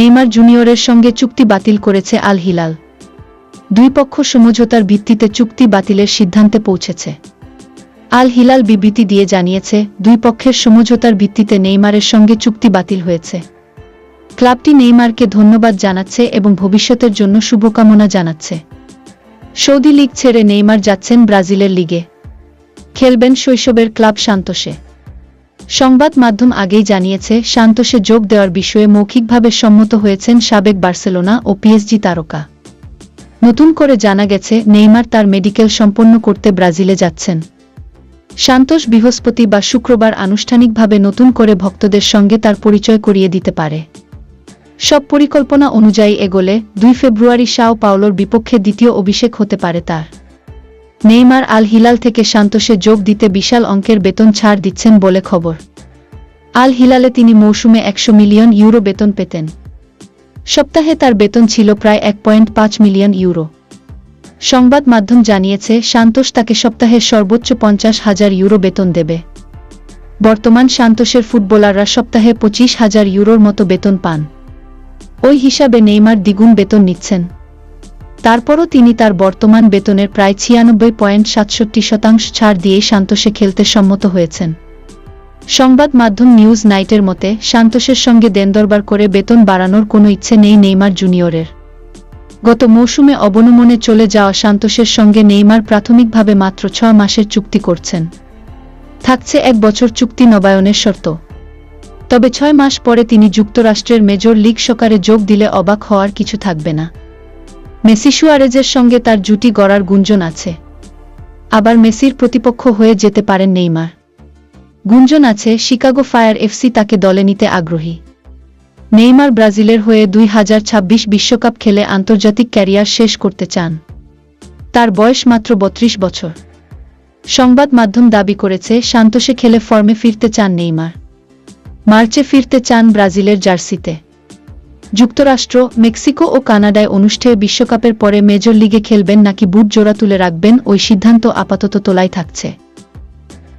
Neymar জুনিয়রের সঙ্গে চুক্তি বাতিল করেছে আল হিলাল দুই পক্ষ সমঝোতার ভিত্তিতে চুক্তি বাতিলের সিদ্ধান্তে পৌঁছেছে। আল হিলাল বিবৃতি দিয়ে জানিয়েছে, দুই পক্ষের সমঝোতার ভিত্তিতে নেইমারের সঙ্গে চুক্তি বাতিল হয়েছে। ক্লাবটি নেইমারকে ধন্যবাদ জানাচ্ছে এবং ভবিষ্যতের জন্য শুভকামনা জানাচ্ছে। সৌদি লীগ ছেড়ে নেইমার যাচ্ছেন ব্রাজিলের লিগে। খেলবেন শৈশবের ক্লাব সান্তোসে। সংবাদ মাধ্যম আগেই জানিয়েছে সান্তোসে যোগ দেওয়ার বিষয়ে মৌখিকভাবে সম্মত হয়েছেন সাবেক বার্সেলোনা ও পিএসজি তারকা। নতুন করে জানা গেছে, নেইমার তার মেডিকেল সম্পন্ন করতে ব্রাজিলে যাচ্ছেন। সান্তোষ বৃহস্পতি বা শুক্রবার আনুষ্ঠানিকভাবে নতুন করে ভক্তদের সঙ্গে তার পরিচয় করিয়ে দিতে পারে। সব পরিকল্পনা অনুযায়ী এগোলে দুই ফেব্রুয়ারি সাও পাওলোর বিপক্ষে দ্বিতীয় অভিষেক হতে পারে তার। নেইমার আল হিলাল থেকে সান্তোষে যোগ দিতে বিশাল অঙ্কের বেতন ছাড় দিচ্ছেন বলে খবর। আল হিলালে তিনি মৌসুমে একশো মিলিয়ন ইউরো বেতন পেতেন। সপ্তাহে তার বেতন ছিল প্রায় এক পয়েন্ট পাঁচ মিলিয়ন ইউরো। সংবাদ মাধ্যম জানিয়েছে, সান্তোষ তাকে সপ্তাহে সর্বোচ্চ পঞ্চাশ হাজার ইউরো বেতন দেবে। বর্তমান সান্তোষের ফুটবলাররা সপ্তাহে পঁচিশ হাজার ইউরোর মতো বেতন পান। ওই হিসাবে নেইমার দ্বিগুণ বেতন নিচ্ছেন। তারপরও তিনি তার বর্তমান বেতনের প্রায় ছিয়ানব্বই পয়েন্ট সাতষট্টি শতাংশ ছাড় দিয়েই সান্তোষে খেলতে সম্মত হয়েছেন। সংবাদ মাধ্যম নিউজ নাইটের মতে, সান্তোষের সঙ্গে দেনদরবার করে বেতন বাড়ানোর কোনো ইচ্ছে নেই নেইমার জুনিয়রের। গত মৌসুমে অবনমনে চলে যাওয়া সান্তোষের সঙ্গে নেইমার প্রাথমিকভাবে মাত্র ছ মাসের চুক্তি করছেন। থাকছে এক বছর চুক্তি নবায়নের শর্ত। তবে ছয় মাস পরে তিনি যুক্তরাষ্ট্রের মেজর লিগ সকারে যোগ দিলে অবাক হওয়ার কিছু থাকবে না। মেসি সুয়ারেজের সঙ্গে তার জুটি গড়ার গুঞ্জন আছে। আবার মেসির প্রতিপক্ষ হয়ে যেতে পারেন নেইমার। গুঞ্জন আছে শিকাগো ফায়ার এফসি তাকে দলে নিতে আগ্রহী। নেইমার ব্রাজিলের হয়ে দুই বিশ্বকাপ খেলে আন্তর্জাতিক ক্যারিয়ার শেষ করতে চান। তার বয়স মাত্র বত্রিশ বছর। সংবাদ মাধ্যম দাবি করেছে সান্তোষে খেলে ফর্মে ফিরতে চান নেইমার। মার্চে ফিরতে চান ব্রাজিলের জার্সিতে। যুক্তরাষ্ট্র, মেক্সিকো ও কানাডায় অনুষ্ঠেয় বিশ্বকাপের পরে মেজর লিগে খেলবেন নাকি বুট জোড়া তুলে রাখবেন ওই সিদ্ধান্ত আপাতত তোলাই থাকছে।